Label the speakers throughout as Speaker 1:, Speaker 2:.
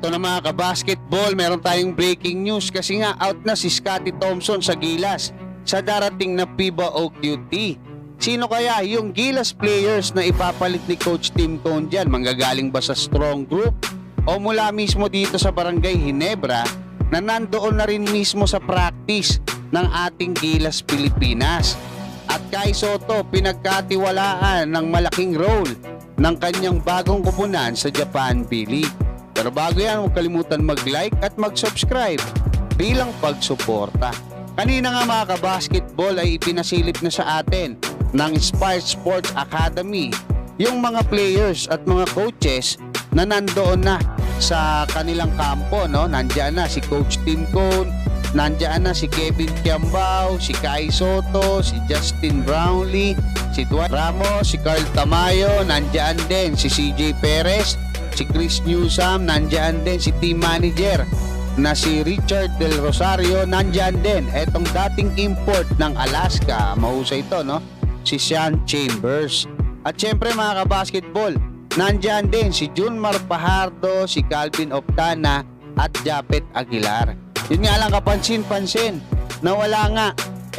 Speaker 1: Ito na mga kabasketball, meron tayong breaking news kasi nga out na si Scotty Thompson sa Gilas sa darating na FIBA OQT. Sino kaya yung Gilas players na ipapalit ni Coach Tim Cone dyan? Manggagaling ba sa strong group? O mula mismo dito sa Barangay Hinebra na nandoon na rin mismo sa practice ng ating Gilas Pilipinas? At Kai Soto pinagkatiwalaan ng malaking role ng kanyang bagong kupunan sa Japan B-League. Pero bago yan, huwag kalimutan mag-like at mag-subscribe bilang pagsuporta. Kanina nga mga kabasketball ay ipinasilip na sa atin ng Inspired Sports Academy yung mga players at mga coaches na nandoon na sa kanilang kampo. No? Nandiyan na si Coach Tim Cone, nandiyan na si Kevin Kiambao, si Kai Soto, si Justin Brownlee, si Dwight Ramos, si Carl Tamayo, nandiyan din si CJ Perez, si Chris Newsom, nandiyan din si team manager na si Richard Del Rosario, nandiyan din. Etong dating import ng Alaska, mahusay ito, no? Si Sean Chambers. At syempre mga kabasketball, nandiyan din si Junmar Pajardo, si Calvin Optana, at Japet Aguilar. Yun nga lang kapansin-pansin na wala nga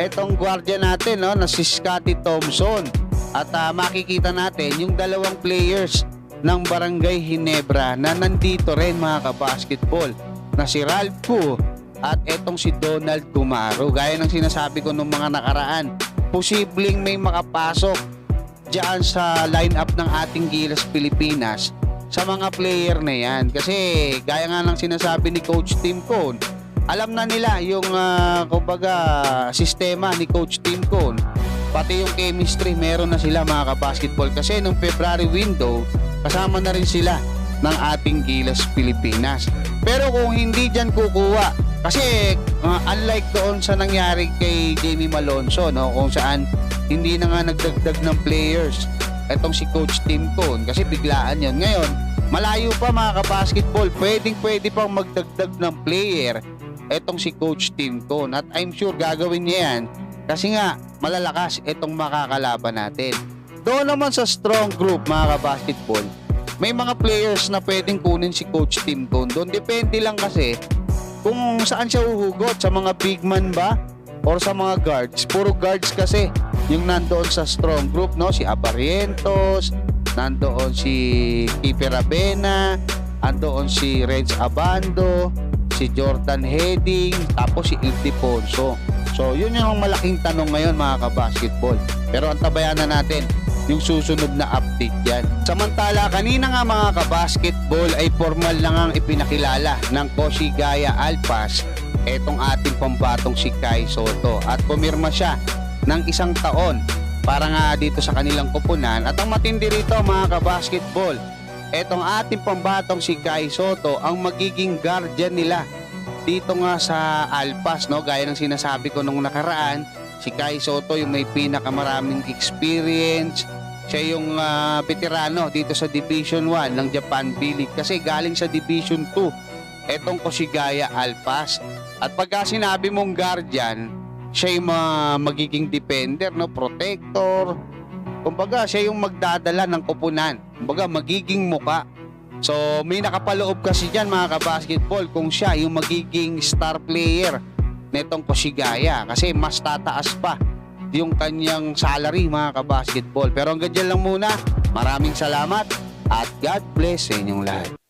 Speaker 1: etong gwardiya natin no, na si Scotty Thompson. At ah, makikita natin yung dalawang players ng Barangay Hinebra na nandito rin mga kabasketball na si Ralph Koo at etong si Donald Gumaro. Gaya ng sinasabi ko nung mga nakaraan, posibleng may makapasok dyan sa lineup ng ating Gilas Pilipinas sa mga player na yan. Kasi gaya nga ng sinasabi ni Coach Tim Cone, alam na nila yung ah, kumbaga sistema ni Coach Tim Cone. Pati yung chemistry, meron na sila mga kabasketball. Kasi nung February window, kasama na rin sila ng ating Gilas Pilipinas. Pero kung hindi dyan kukuha, kasi uh, unlike doon sa nangyari kay Jamie Malonzo, no, kung saan hindi na nga nagdagdag ng players etong si Coach Tim Cone kasi biglaan yon Ngayon, malayo pa mga kabasketball, pwedeng pwede pang magdagdag ng player etong si Coach Tim Cone at I'm sure gagawin niya yan kasi nga malalakas itong makakalaban natin. Doon naman sa strong group mga kabasketball, may mga players na pwedeng kunin si Coach Tim Cone. Doon depende lang kasi kung saan siya uhugot, sa mga big man ba or sa mga guards. Puro guards kasi yung nandoon sa strong group, no? Si Abarientos, nandoon si Kipe Rabena, andoon si Renz Abando, si Jordan Heading, tapos si Ildefonso. So, yun yung malaking tanong ngayon mga kabasketball. Pero ang tabayanan natin, yung susunod na update yan. Samantala, kanina nga mga kabasketball ay formal na nga ipinakilala ng Koshigaya Alpas etong ating pambatong si Kai Soto. At pumirma siya ng isang taon para nga dito sa kanilang kupunan. At ang matindi rito mga kabasketball etong ating pambatong si Kai Soto ang magiging guardian nila dito nga sa Alpas no? Gaya ng sinasabi ko nung nakaraan si Kai Soto yung may pinakamaraming experience siya yung ah, veterano dito sa Division 1 ng Japan B-League kasi galing sa Division 2 etong Koshigaya Alpas at pagka sinabi mong guardian siya yung ma- magiging defender, no? protector. Kumbaga, siya yung magdadala ng kupunan. Kumbaga, magiging muka. So, may nakapaloob kasi dyan mga kabasketball kung siya yung magiging star player netong Koshigaya kasi mas tataas pa yung kanyang salary mga kabasketball. Pero hanggang dyan lang muna. Maraming salamat at God bless sa inyong lahat.